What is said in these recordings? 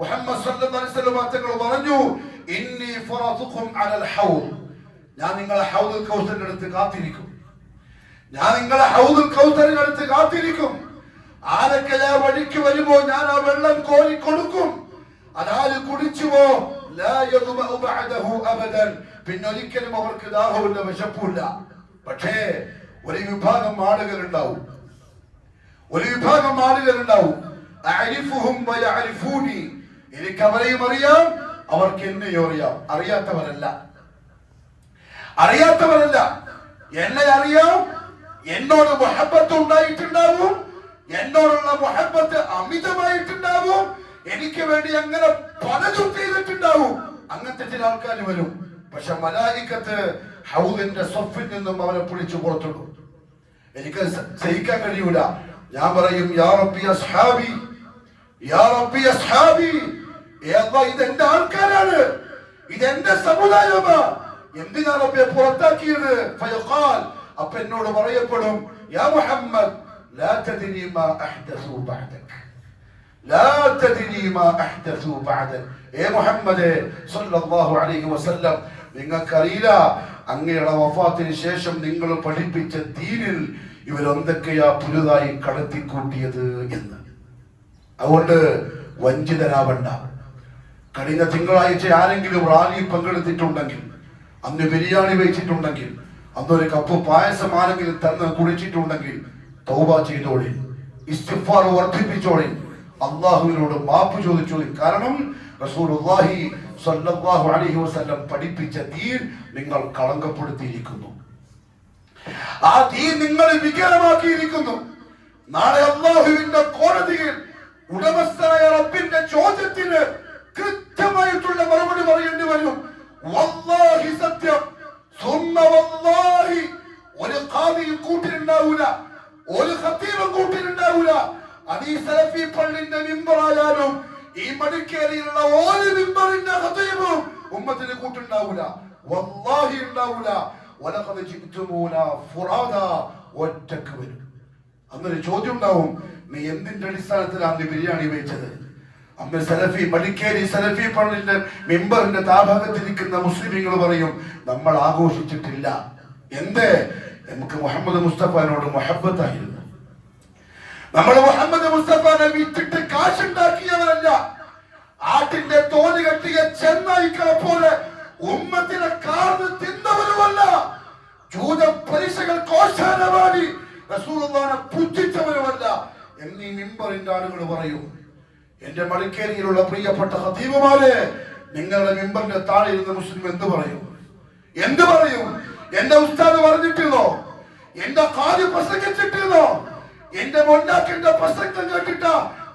മുഹമ്മദ് സല്ലല്ലാഹു തങ്ങൾ പറഞ്ഞു ഇന്നി അലൽ ഹൗദ്. ഞാൻ നിങ്ങളെ ഹൗദുൽ കൗസറിന്റെ അടുത്ത് കാത്തിരിക്കും. ഞാൻ നിങ്ങളെ ഹൗദുൽ കൗസറിന്റെ അടുത്ത് കാത്തിരിക്കും. ആരൊക്കെ ഞാൻ വഴിക്ക് വരുമോ ഞാൻ ആ വെള്ളം കോരി കൊടുക്കും. അതാര് കുടിച്ചുവോ? പിന്നൊരിക്കലും അവർക്ക് ദാഹമില്ല വിശപ്പില്ല പക്ഷേ ഒരു വിഭാഗം ആളുകൾ ഉണ്ടാവും ഒരു വിഭാഗം ആളുകൾ ഉണ്ടാവും വയഅരിഫൂനി. എനിക്ക് അവരെയും അറിയാം. അവർക്ക് എന്നെയും അറിയാം. അറിയാത്തവരല്ല. അറിയാത്തവരല്ല. എന്നെ അറിയാം. എന്നോട് മുഹബത്ത് ഉണ്ടായിട്ടുണ്ടാവും. എന്നോടുള്ള മുഹബത്ത് അമിതമായിട്ടുണ്ടാവും. എനിക്ക് വേണ്ടി അങ്ങനെ പലതും ചെയ്തിട്ടുണ്ടാവും. അങ്ങനത്തെ ചില ആൾക്കാർ വരും. പക്ഷെ മലാലിക്കത്ത് ഹൗദിന്റെ സ്വഫിൽ നിന്നും അവരെ പിടിച്ചു പുറത്തിടും. എനിക്ക് സഹിക്കാൻ കഴിയൂല. ഞാൻ പറയും യാ റബ്ബി അസ്ഹാബി യാ റബ്ബി അസ്ഹാബി ഇതെന്റെ ആൾക്കാരാണ്. ഇതെന്റെ സമുദായമാ. എന്തിനാണ് അപ്പൊ പുറത്താക്കിയത്? ഫയഖാൽ അപ്പൊ എന്നോട് പറയപ്പെടും യാ മുഹമ്മദ് ലാ മാ ലാ മാ മുഹമ്മദേ സല്ലല്ലാഹു അലൈഹി വസല്ലം നിങ്ങൾക്കറിയില്ല അങ്ങയുടെ വഫാത്തിന് ശേഷം നിങ്ങൾ പഠിപ്പിച്ച തീരിൽ ഇവരെന്തൊക്കെയാ പുതുതായി കടത്തിക്കൂട്ടിയത് എന്ന്. അതുകൊണ്ട് വഞ്ചിതരാവണ്ട കഴിഞ്ഞ തിങ്കളാഴ്ച ആരെങ്കിലും റാലി പങ്കെടുത്തിട്ടുണ്ടെങ്കിൽ അന്ന് ബിരിയാണി വെച്ചിട്ടുണ്ടെങ്കിൽ അന്ന് ഒരു കപ്പ് പായസം ആരെങ്കിലും തന്ന് കുടിച്ചിട്ടുണ്ടെങ്കിൽ തൗബ ചെയ്തോളി ഇസ്തിഫാർ വർദ്ധിപ്പിച്ചോളി. അള്ളാഹുവിനോട് മാപ്പ് ചോദിച്ചോളി. കാരണം റസൂലുള്ളാഹി അലൈഹി വസല്ലം പഠിപ്പിച്ച ദീൻ നിങ്ങൾ കളങ്കപ്പെടുത്തിയിരിക്കുന്നു. ആ ദീൻ നിങ്ങൾ വികലമാക്കിയിരിക്കുന്നു. നാളെ അള്ളാഹുവിന്റെ കോടതിയിൽ ഉടമസ്ഥനായ റബ്ബിന്റെ ചോദ്യത്തിന് കൃത്യമായിട്ടുള്ള മറുപടി പറയേണ്ടി വരും. വല്ലാഹി സത്യം. വല്ലാഹി. ഒരു ഖാദിയും കൂട്ടിലുണ്ടാവൂല. ഒരു ഖത്തീബും കൂട്ടിലുണ്ടാവൂല. അത് സലഫി പള്ളിന്റെ മിമ്പറായാലും ഈ മടിക്കേരിയിലുള്ള ഒരു മിമ്പറിന്റെ ഖത്തീബും ഉമ്മത്തിന് കൂട്ടുണ്ടാവൂല വല്ലാഹി ഉണ്ടാവൂല. വലഖദ് ജിബ്തുമൂന ഫുറാദ ഒറ്റയ്ക്ക് വരും. അന്നൊരു ചോദ്യം ഉണ്ടാവും നീ എന്തിന്റെ അടിസ്ഥാനത്തിലാണ് ബിരിയാണി വെച്ചത്? അന്ന് സലഫി മടിക്കേരി സലഫി പള്ളിന്റെ മെമ്പറിന്റെ താഭാഗത്തിരിക്കുന്ന മുസ്ലിമീങ്ങൾ പറയും നമ്മൾ ആഘോഷിച്ചിട്ടില്ല. എന്ത്? നമുക്ക് മുഹമ്മദ് മുസ്തഫാനോട് മൊഹബത്തായിരുന്നു. നമ്മൾ മുഹമ്മദ് മുസ്തഫാനെ വിറ്റിട്ട് കാശുണ്ടാക്കിയവരല്ല. ആട്ടിന്റെ തോൽ കെട്ടിയ ചെന്നായിക്കളെ പോലെ ഉമ്മത്തിനെ കാർന്ന് തിന്നവരുമല്ല. ജൂത പലിശകൾ കോശാനവാടി റസൂലുള്ളാഹിനെ പുച്ഛിച്ചവരുമല്ല. എന്നീ മിമ്പറിന്റെ ആളുകൾ പറയും എന്റെ മടിക്കേരിയിലുള്ള പ്രിയപ്പെട്ട ഹതീബുമാരെ നിങ്ങളുടെ മെമ്പറിന്റെ താഴെ ഇരുന്ന മുസ്ലിം എന്ത് പറയും? എന്ത് പറയും? എന്റെ ഉസ്താദ് പറഞ്ഞിട്ടില്ലോ. എന്റെ കാൽ പ്രസംഗിച്ചിട്ടുണ്ടോ എന്റെ മൊണ്ടാക്കിന്റെ പ്രസംഗം കേട്ടിട്ട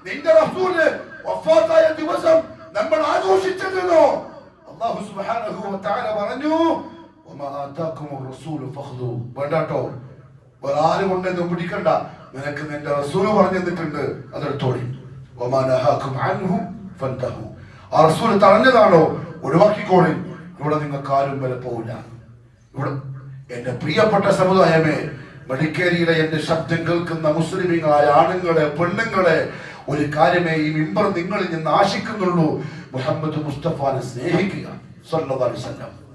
നിന്റെ റസൂൽ വഫാത്തായ ദിവസം നമ്മൾ ആഘോഷിച്ചിരുന്നോ അള്ളാഹു സുബ്ഹാനഹു വ തആല പറഞ്ഞു വമാ ആതാകും റസൂലു ഫഖ്ദു. വേണ്ടാട്ടോ. വേറെ ആരും കൊണ്ടൊന്നും പിടിക്കണ്ട. നിനക്ക് നിന്റെ റസൂൽ പറഞ്ഞു തന്നിട്ടുണ്ട്. അതെടുത്തോളി ആ റസൂൽ തടഞ്ഞതാണോ? ഒഴിവാക്കിക്കോളി. ഇവിടെ നിങ്ങൾക്ക് ആരും വരെ പോവില്ല. ഇവിടെ എന്റെ പ്രിയപ്പെട്ട സമുദായമേ മടിക്കേരിയിലെ എന്റെ ശബ്ദം കേൾക്കുന്ന മുസ്ലിമീങ്ങളായ ആണുങ്ങളെ പെണ്ണുങ്ങളെ ഒരു കാര്യമേ ഈ മിമ്പർ നിങ്ങളിൽ നിന്ന് ആശിക്കുന്നുള്ളൂ. മുഹമ്മദ് മുസ്തഫാനെ സ്നേഹിക്കുക. വസല്ലം.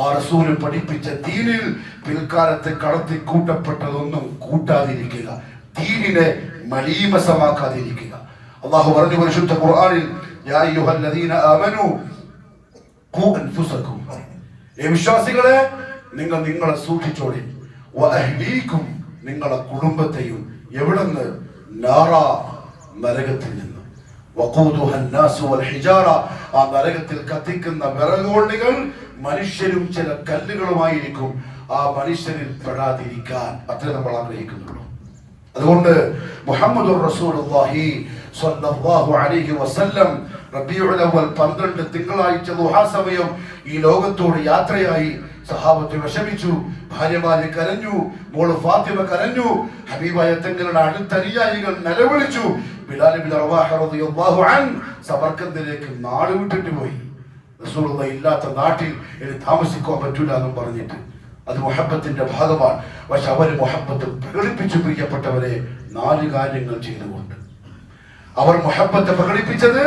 ആ റസൂൽ പഠിപ്പിച്ച ദീനിൽ പിൽക്കാലത്ത് കടത്തി കൂട്ടപ്പെട്ടതൊന്നും കൂട്ടാതിരിക്കുക. ദീനിനെ മലീമസമാക്കാതിരിക്കുക. അള്ളാഹു പറഞ്ഞു പരിശുദ്ധ ഖുർആനിൽ യാ അയ്യുഹല്ലദീന ആമനു ഖു അൻഫുസക്കും. ഏ വിശ്വാസികളെ നിങ്ങൾ നിങ്ങളെ സൂക്ഷിച്ചോളി. വഅഹ്ലീക്കും നിങ്ങളെ കുടുംബത്തെയും എവിടുന്ന്? നാറ നരകത്തിൽ നിന്ന്. ആ നരകത്തിൽ കത്തിക്കുന്ന വിറകുകൊള്ളികൾ മനുഷ്യരും ചില കല്ലുകളുമായിരിക്കും. ആ മനുഷ്യരിൽ പെടാതിരിക്കാൻ അത്ര നമ്മൾ ആഗ്രഹിക്കുന്നുള്ളൂ. അതുകൊണ്ട് മുഹമ്മദ് സ്വല്ലല്ലാഹു അലൈഹി വസല്ലം. അവൽ 12 തിങ്കളാഴ്ച സമയം ഈ ലോകത്തോട് യാത്രയായി സഹാബത്ത് വിഷമിച്ചു ഭാര്യമാര് കരഞ്ഞു മോൾ ഫാത്തിമ കരഞ്ഞു ഹബീബായ തങ്ങളുടെ അടുത്തനുയായികൾ നിലവിളിച്ചു. സബർക്കത്തിലേക്ക് നാട് വിട്ടിട്ട് പോയി. റസൂലുള്ള ഇല്ലാത്ത നാട്ടിൽ ഇനി താമസിക്കാൻ പറ്റൂല എന്നും പറഞ്ഞിട്ട്. അത് മുഹബത്തിന്റെ ഭാഗമാണ്. പക്ഷെ അവർ മുഹബത്ത് പ്രകടിപ്പിച്ചു പ്രിയപ്പെട്ടവരെ നാല് കാര്യങ്ങൾ ചെയ്തുകൊണ്ട്. അവർ മുഹബത്ത് പ്രകടിപ്പിച്ചത്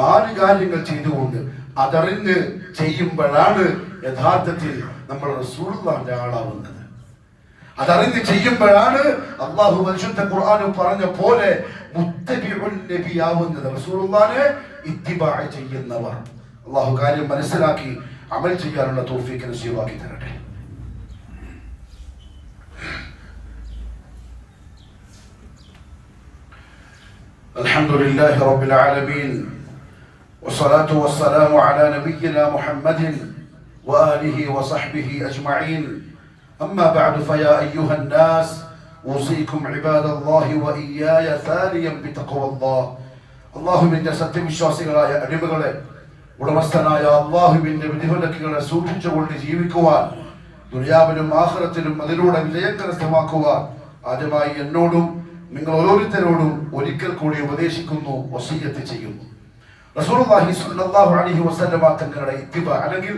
നാല് കാര്യങ്ങൾ ചെയ്തുകൊണ്ട് അതറിഞ്ഞ് ചെയ്യുമ്പോഴാണ് യഥാർത്ഥത്തിൽ നമ്മൾ റസൂളിന്റെ ആളാവുന്നത്. അതറിഞ്ഞ് ചെയ്യുമ്പോഴാണ് അള്ളാഹു പരിശുദ്ധ ഖുർആാനു പറഞ്ഞ പോലെ മുത്തബിഉൻ നബിയാവുന്നത്. റസൂലുള്ളാഹിനെ ഇത്തിബാ ചെയ്യുന്നവർ. അള്ളാഹു കാര്യം മനസ്സിലാക്കി അമൽ ചെയ്യാനുള്ള തോഫീക്ക് നസീവാക്കി തരട്ടെ. الحمد لله رب العالمين والصلاة والسلام على نبينا محمد وآله وصحبه أجمعين أما بعد فيا أيها الناس أوصيكم عباد الله وإياي ثانيا بتقوى الله അള്ളാഹുവിന്റെ സത്യവിശ്വാസികളായ അടിമകളെ ഉടമസ്ഥനായ അള്ളാഹുവിന്റെ വിധിവിലക്കുകളെ സൂക്ഷിച്ചുകൊണ്ട് ജീവിക്കുവാൻ ദുര്യാവിലും ആഹ്റത്തിലും അതിലൂടെ വിജയം കരസ്ഥമാക്കുവാൻ ആദ്യമായി എന്നോടും നിങ്ങൾ ഓരോരുത്തരോടും ഒരിക്കൽ കൂടി ഉപദേശിക്കുന്നു വസീയത്ത് ചെയ്യുന്നു. റസൂലുള്ളാഹി സ്വല്ലല്ലാഹു അലൈഹി വസല്ലമ തങ്ങളുടെ ഇത്തിബ അല്ലെങ്കിൽ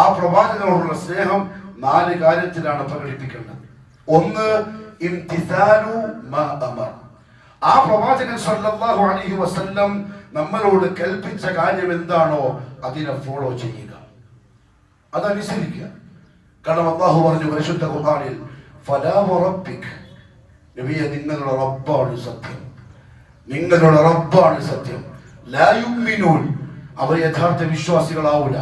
ആ പ്രവാചകനോടുള്ള സ്നേഹം നാല് കാര്യത്തിലാണ് പ്രകടിപ്പിക്കേണ്ടത്. ഒന്ന് ആ പ്രവാചകൻ സല്ലല്ലാഹു അലൈഹി വസല്ലം നമ്മളോട് കൽപ്പിച്ച കാര്യം എന്താണോ അതിനെ ഫോളോ ചെയ്യുക. അതനുസരിക്കുക. കാരണം അള്ളാഹു പറഞ്ഞു പരിശുദ്ധ ഖുർആനിൽ ഫലാ വറബ്ബിക് നബിയെ നിങ്ങളുടെ റബ്ബാണ് സത്യം. നിങ്ങളുടെ റബ്ബാണ് സത്യം. ലായുമിനൂൻ അവർ യഥാർത്ഥ വിശ്വാസികളാവൂല.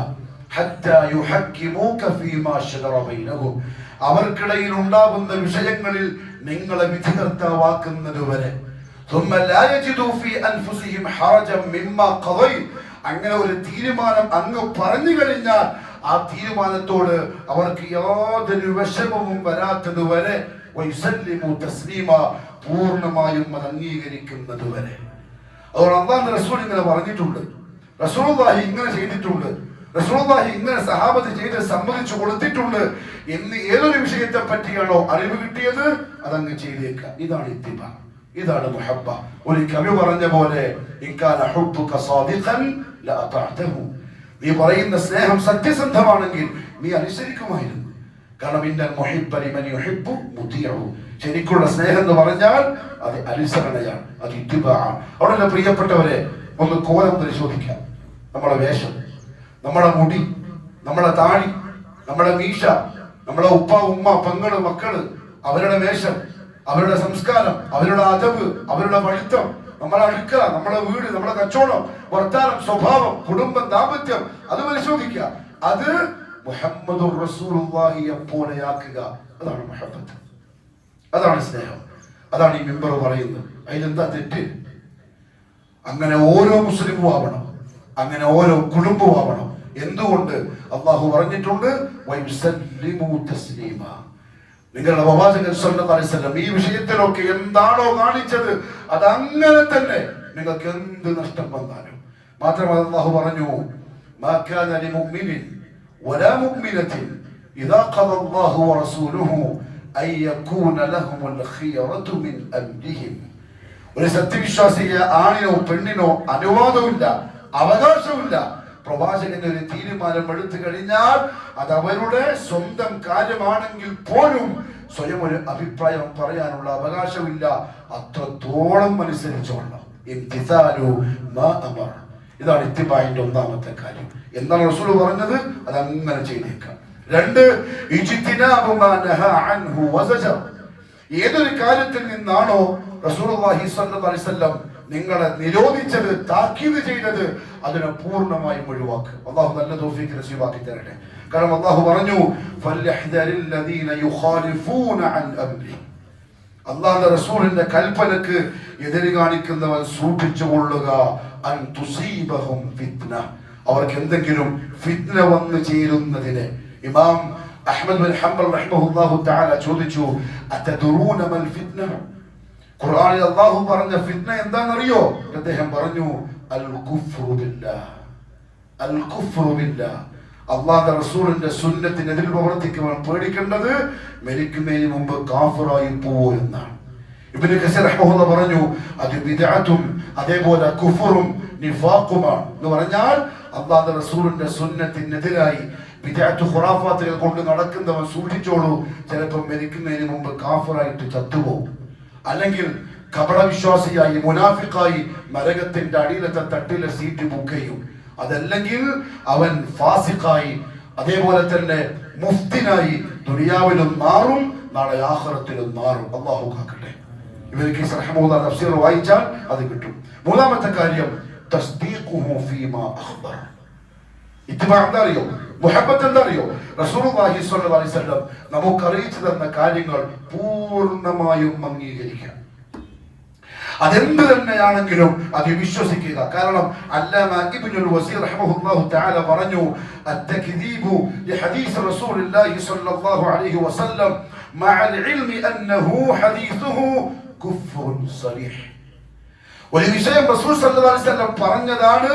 അവർക്കിടയിൽ ഉണ്ടാകുന്ന വിഷയങ്ങളിൽ നിങ്ങളെ വിധികർത്താവാക്കുന്നത് വരെ. അങ്ങനെ ഒരു തീരുമാനം അങ്ങ് പറഞ്ഞു കഴിഞ്ഞാൽ ആ തീരുമാനത്തോട് അവർക്ക് യാതൊരു വിഷമവും വരാത്തതുവരെ വരെ വയുസല്ലിമു തസ്ലീമ പൂർണമായും അത് അംഗീകരിക്കുന്നത് വരെ. അതുകൊണ്ട് അള്ളാഹ് റസൂൽ ഇങ്ങനെ പറഞ്ഞിട്ടുണ്ട്. റസൂലുള്ളാഹി ഇങ്ങനെ ചെയ്തിട്ടുണ്ട്. റസൂലുള്ളാഹി ഇങ്ങനെ സഹാബത്ത് ചെയ്ത് സമ്മതിച്ചു കൊടുത്തിട്ടുണ്ട്. എന്ന് ഏതൊരു വിഷയത്തെ പറ്റിയാണോ അറിവ് കിട്ടിയത് അതങ്ങ് ചെയ്തേക്കാം. ഇതാണ് ഇത്തിബ. ഇതാണ് മുഹബ്ബ. ഒരു കവി പറഞ്ഞ പോലെ നീ പറയുന്ന സ്നേഹം സത്യസന്ധമാണെങ്കിൽ നീ അനുസരിക്കുമായിരുന്നു. കാരണം ഇന്ന മുഹിബ്ബ ലിമൻ യുഹിബ്ബു മുതിഉ. ശരിക്കുള്ള സ്നേഹം എന്ന് പറഞ്ഞാൽ അത് അനുസരണയാണ് അത് ഇതുബാണ് അവിടെ പ്രിയപ്പെട്ടവരെ ഒന്ന് കോലം പരിശോധിക്കാം. നമ്മുടെ വേഷം നമ്മുടെ മുടി നമ്മുടെ താടി നമ്മുടെ മീശ നമ്മുടെ ഉപ്പ ഉമ്മ പെങ്ങൾ മക്കൾ അവരുടെ വേഷം അവരുടെ സംസ്കാരം അവരുടെ അതവ് അവരുടെ പഠിത്തം നമ്മളെ അടുക്കള നമ്മളെ വീട് നമ്മളെ കച്ചവടം വർത്താനം സ്വഭാവം കുടുംബം ദാമ്പത്യം അത് പരിശോധിക്കുക. അത് മുഹമ്മദ് പോലെയാക്കുക അതാണ് മുഹബത്ത്. അതാണ് സ്നേഹം. അതാണ് ഈ മെമ്പർ പറയുന്നത്. അതിലെന്താ തെറ്റ്? അങ്ങനെ ഓരോ മുസ്ലിമും ആവണം. അങ്ങനെ ഓരോ കുടുംബവും ആവണം. എന്തുകൊണ്ട്? അള്ളാഹു പറഞ്ഞിട്ടുണ്ട് നിങ്ങളുടെ പ്രവാചകൻ വസല്ലം ഈ വിഷയത്തിലൊക്കെ എന്താണോ കാണിച്ചത് അത് അങ്ങനെ തന്നെ നിങ്ങൾക്ക് എന്ത് നഷ്ടം വന്നാലും. മാത്രമല്ല അള്ളാഹു പറഞ്ഞു വലാ مؤمنة إذا قضى الله ورسوله أن يكون لهم الخيرة من أمرهم. ഒരു സത്യവിശ്വാസിക്ക് ആണിനോ പെണ്ണിനോ അനുവാദമില്ല അവകാശമില്ല പ്രവാചകന്റെ ഒരു തീരുമാനം എടുത്തു കഴിഞ്ഞാൽ അത് അവരുടെ സ്വന്തം കാര്യമാണെങ്കിൽ പോലും സ്വയം ഒരു അഭിപ്രായം പറയാനുള്ള അവകാശമില്ല. അത്രത്തോളം അനുസരിച്ചോളണം. ഇതാണ് ഇത്തിബായിന്റെ ഒന്നാമത്തെ കാര്യം. എന്താണ് റസൂൽ പറഞ്ഞത്? അത് അങ്ങനെ ചെയ്തേക്കാം. രണ്ട്. ഏതൊരു കാര്യത്തിൽ നിന്നാണോ അലൈഹി വസല്ലം നിങ്ങളെ നിരോധിച്ചത് താക്കീത് ചെയ്തത് അതിനെ പൂർണമായും ഒഴിവാക്കുക. അള്ളാഹു നല്ല തോഫിക്ക് നസീബാക്കി തരട്ടെ. കാരണം അള്ളാഹു പറഞ്ഞു അള്ളാഹുന്റെ റസൂലിന്റെ കൽപ്പനക്ക് എതിര് കാണിക്കുന്നവൻ തുസീബഹും ഫിത്ന. അവർക്ക് എന്തെങ്കിലും ഫിത്ന വന്നു ചേരുന്നതിന് ഇമാം അഹ്മദ് ബിൻ ഹംബൽ റഹ്മഹുല്ലാഹു തആല ചോദിച്ചു അതദറൂന മൽ ഫിത്ന? ഖുർആനിൽ അല്ലാഹു പറഞ്ഞ ഫിത്ന എന്താണെന്നറിയോ? അദ്ദേഹം പറഞ്ഞു അൽ കുഫ്റു ബില്ലാഹ് അൽ കുഫ്റു ബില്ലാഹ് അള്ളാഹുന്റെ റസൂലിന്റെ സുന്നത്തിനെതിൽ പ്രവർത്തിക്കുവാൻ പേടിക്കേണ്ടത് മരിക്കുന്നതിന് മുമ്പ് കാഫറായി പോവോ എന്നാണ്. ഇബ്നു കസീർ റഹ്മഹുല്ലാ പറഞ്ഞു അത് ബിദ്അത്തും അതേപോലെ കുഫറും നിഫാഖുമാണ്. എന്ന് പറഞ്ഞാൽ അള്ളാഹുന്റെ റസൂലിന്റെ സുന്നത്തിനെതിരായി വിദ്യാർത്ഥി ഖുറാഫാത്തുകൾ കൊണ്ട് നടക്കുന്നവൻ സൂക്ഷിച്ചോളൂ. ചിലപ്പോൾ മരിക്കുന്നതിന് മുമ്പ് കാഫറായിട്ട് ചത്തുപോകും. അല്ലെങ്കിൽ കപടവിശ്വാസിയായി മുനാഫിക്കായി മരകത്തിന്റെ അടിയിലത്തെ തട്ടിലെ സീറ്റ് ബുക്ക് ചെയ്യും. അതല്ലെങ്കിൽ അവൻ ഫാസിഖായി അതേപോലെ തന്നെ മുഫ്തിനായി ദുനിയാവിലും മാറും നാളെ ആഹ്റത്തിലും മാറും. അള്ളാഹു കാക്കട്ടെ. ഇവർക്ക് വായിച്ചാൽ അത് കിട്ടും. മൂന്നാമത്തെ കാര്യം തസ്ദീഖുഹു ഫീമാ അഖ്ബർ ഇത്തിബാ എന്താ അറിയോ മുഹബത്ത് എന്താ അറിയോ റസൂലുള്ളാഹി സ്വല്ലല്ലാഹി അലൈഹി വസല്ലം നമുക്ക് അറിയിച്ചു തന്ന കാര്യങ്ങൾ പൂർണ്ണമായും അംഗീകരിക്കാം അതെന്ത് തന്നെയാണെങ്കിലും അത് വിശ്വസിക്കുക കാരണം അല്ലാമ ഇബ്നുൽ വസീർ റഹ്മഹുല്ലാഹു തആല പറഞ്ഞു അത്തക്ദീബു ലഹദീസ് റസൂലുള്ളാഹി സ്വല്ലല്ലാഹു അലൈഹി വസല്ലം മഅ العلم انه حديثه كفر صريح ഒരു വിഷയം റസൂൽ വസല്ലം പറഞ്ഞതാണ്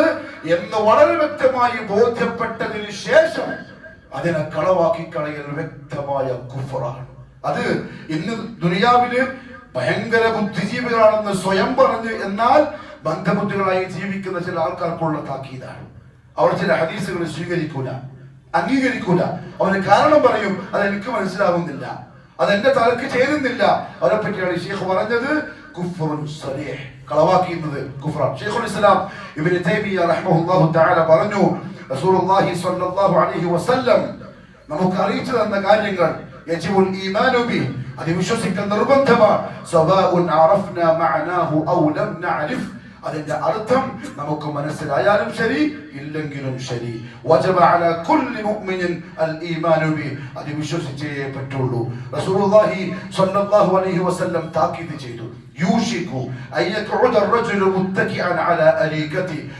എന്ന് വളരെ വ്യക്തമായി ബോധ്യപ്പെട്ടതിന് ശേഷം അതിനെ കളവാക്കി കളയൽ വ്യക്തമായ കുഫറാണ്. അത് ഇന്ന് ദുനിയാവിൽ ഭയങ്കര ബുദ്ധിജീവികളാണെന്ന് സ്വയം പറഞ്ഞ് എന്നാൽ ബന്ധബുദ്ധികളായി ജീവിക്കുന്ന ചില ആൾക്കാർക്കുള്ള താക്കീതാണ്. അവർ ചില ഹദീസുകൾ സ്വീകരിക്കൂല അംഗീകരിക്കൂല. അവന് കാരണം പറയും അതെനിക്ക് മനസ്സിലാവുന്നില്ല. അതെന്റെ തലക്ക് ചേരുന്നില്ല. അവരെ പറ്റിയാണ് ഷീഖ് പറഞ്ഞത് കുഫ്റുൻ കളവാക്കിയിരുന്നത് കുഫ്റാണ് ഷെയ്ഖുൽ ഇസ്ലാം ഇബ്നു തൈമിയ റഹ്മഹുല്ലാഹു തആല പറഞ്ഞു റസൂലുള്ളാഹി സ്വല്ലല്ലാഹു അലൈഹി വസല്ലം നമുക്ക് അറിയിച്ചു തന്ന കാര്യങ്ങൾ യജിബുൽ ഈമാനു ബി അത് വിശ്വസിക്കൽ നിർബന്ധമാണ് സവാഉൻ അറഫ്ന മഅനാഹു ഔ ലം നഅരിഫ്. അതിന്റെ അർത്ഥം നമുക്ക് മനസ്സിലായാലും ശരി ഇല്ലെങ്കിലും ശരി. വജബ അല കുല്ലി മുഅ്മിനിൻ അൽ ഈമാനു ബി അത് വിശ്വസിച്ചേ പറ്റുള്ളൂ. റസൂലുള്ളാഹി സ്വല്ലല്ലാഹു അലൈഹി വസല്ലം താക്കീത് ചെയ്തു. യൂഷിഖു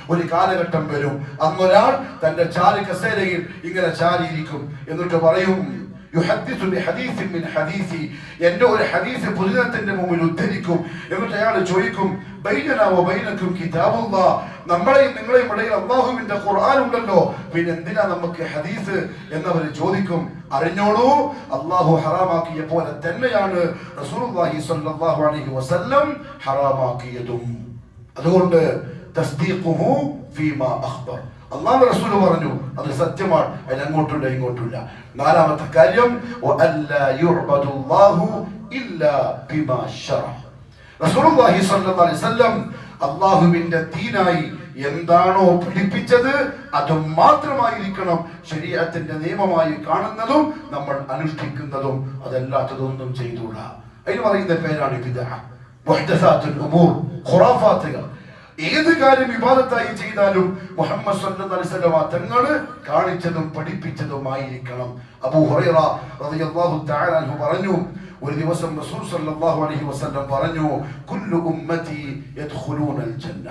ഒരു കാലഘട്ടം വരും. അന്നൊരാൾ തന്റെ ചാരി കസേരയിൽ ഇങ്ങനെ ചാരിയിരിക്കും. എന്നിട്ട് പറയും യുഹദ്ദിസു ബിഹദീസിൻ മിൻ ഹദീസി. എന്റെ ഒരു ഹദീസ് പുതിനത്തിന്റെ മുമ്പിൽ ഉദ്ധരിക്കും. എന്നിട്ട് അയാൾ ചോദിക്കും ബൈനന വ ബൈനക്കും കിതാബുല്ലാ. നമ്മളെയും നിങ്ങളെയും ഇടയിൽ അള്ളാഹുവിന്റെ ഖുർആൻ ഉണ്ടല്ലോ. പിന്നെ എന്തിനാ നമുക്ക് ഹദീസ് എന്നവർ ചോദിക്കും? അറിഞ്ഞോളൂ അള്ളാഹു ഹറാമാക്കിയ പോലെ തന്നെയാണ് റസൂലുള്ളാഹി സ്വല്ലല്ലാഹു അലൈഹി വസല്ലം ഹറാമാക്കിയതും. അതുകൊണ്ട് തസ്ദീഖുഹു ഫീമാ അഖ്ബർ. അള്ളാഹു റസൂൽ പറഞ്ഞു അത് സത്യമാണ്. അതിന് അങ്ങോട്ടുമില്ല ഇങ്ങോട്ടുമില്ല. നാലാമത്തെ കാര്യം അള്ളാഹുവിന്റെ തീനായി എന്താണോ പഠിപ്പിച്ചത് അത് മാത്രമായിരിക്കണം ശരീരത്തിന്റെ നിയമമായി കാണുന്നതും നമ്മൾ അനുഷ്ഠിക്കുന്നതും. അതല്ലാത്തതൊന്നും ചെയ്തുകൂടാ. അതിന് പറയുന്ന പേരാണ് ഉമൂർ ഖുറാഫാത്തുകൾ. ഏത് കാര്യം വിവാദത്തായി ചെയ്താലും മുഹമ്മദ് സല്ലല്ലാഹു തങ്ങൾ കാണിച്ചതും പഠിപ്പിച്ചതുമായിരിക്കണം. അബൂ ഹുറൈറ റളിയല്ലാഹു തആല അൻഹു പറഞ്ഞു ഒരു ദിവസം റസൂൽ അലൈഹി വസല്ലം പറഞ്ഞു കുല്ലു ഉമ്മത്തി യദ്ഖുലൂനൽ ജന്ന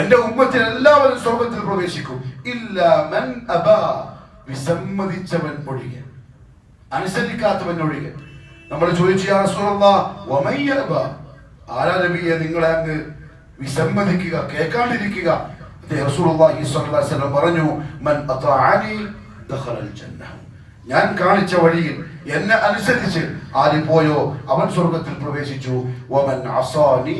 എന്റെ ഉമ്മത്തിൽ എല്ലാവരും സ്വർഗത്തിൽ പ്രവേശിക്കും. ഇല്ല മൻ അബ വിസമ്മതിച്ചവൻ ഒഴികെ. അനുസരിക്കാത്തവൻ ഒഴികെ. നമ്മൾ ചോദിച്ചു യാ റസൂലല്ലാഹ് വമൻ യഅബ? ആരാ നബിയെ നിങ്ങളെ അങ്ങ് വിസമ്മതിക്കുക കേൾക്കാണ്ടിരിക്കുക. പറഞ്ഞു മൻ ഞാൻ കാണിച്ച വഴിയിൽ എന്നെ അനുസരിച്ച് ആര് പോയോ അവൻ സ്വർഗത്തിൽ പ്രവേശിച്ചു. അസാനി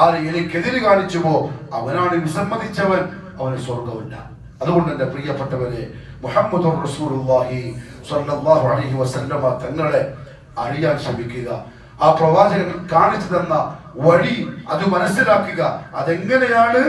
ആര് എനിക്കെതിര് കാണിച്ചുവോ അവനാണ് വിസമ്മതിച്ചവൻ അവന് സ്വർഗമില്ല അതുകൊണ്ട് എന്റെ പ്രിയപ്പെട്ടവരെ മുഹമ്മദ് റസൂലുള്ളാഹി സ്വല്ലല്ലാഹു അലൈഹി വസല്ലമ തങ്ങളെ അറിയാൻ ശ്രമിക്കുക. ആ പ്രവാചകൻ കാണിച്ചു തന്ന വഴി അത് മനസ്സിലാക്കുക. അതെങ്ങനെയാണ്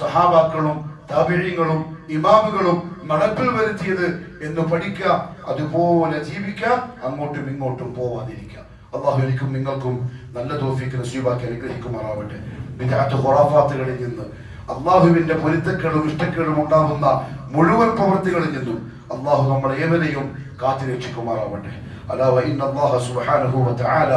സഹാബാക്കളും താപിഴയങ്ങളും ഇമാമുകളും നടപ്പിൽ വരുത്തിയത് എന്ന് പഠിക്കുക. അതുപോലെ ജീവിക്കുക. അങ്ങോട്ടും ഇങ്ങോട്ടും പോവാതിരിക്കുക. അള്ളാഹു എനിക്കും നിങ്ങൾക്കും നല്ല തോഫിക്ക് നസീബാക്കി അനുഗ്രഹിക്കുമാറാവട്ടെ. വിദാത്ത് ഹൊറാഫാത്തുകളിൽ നിന്ന് അള്ളാഹുവിന്റെ പൊരുത്തക്കേടും ഇഷ്ടക്കേടും ഉണ്ടാകുന്ന മുഴുവൻ പ്രവൃത്തികളിൽ നിന്നും അള്ളാഹു നമ്മളെ ഏവരെയും കാത്തുരക്ഷിക്കുമാറാവട്ടെ അലാ വഇന്ന അല്ലാഹ സുബ്ഹാനഹു വതആല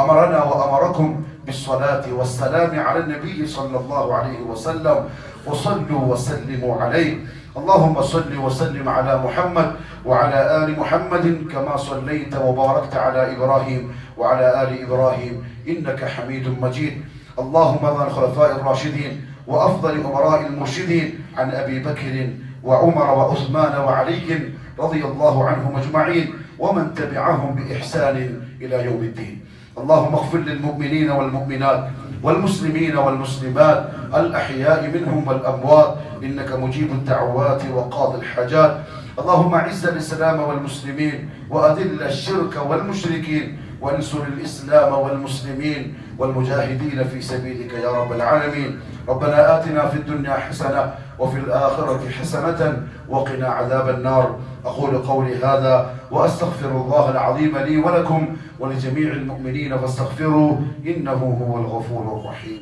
അമറന വഅമറക്കും بالصلاة والسلام على النبي صلى الله عليه وسلم. وصلوا وسلموا عليه. اللهم صل وسلم على محمد وعلى آل محمد كما صليت وباركت على إبراهيم وعلى آل إبراهيم. إنك حميد مجيد. اللهم عن الخلفاء الراشدين وأفضل أمراء المرشدين عن أبي بكر وعمر وعثمان وعلي رضي الله عنهم أجمعين ومن تبعهم بإحسان إلى يوم الدين. اللهم اغفر للمؤمنين والمؤمنات والمسلمين والمسلمات الأحياء منهم والأموات. إنك مجيب الدعوات وقاضي الحاجات. اللهم أعز الإسلام والمسلمين وأذل الشرك والمشركين وانصر الإسلام والمسلمين والمجاهدين في سبيلك يا رب العالمين. ربنا آتنا في الدنيا حسنة وفي الآخرة حسنة وقنا عذاب النار. أقول قولي هذا وأستغفر الله العظيم لي ولكم ولجميع المؤمنين فاستغفروه إنه هو الغفور الرحيم.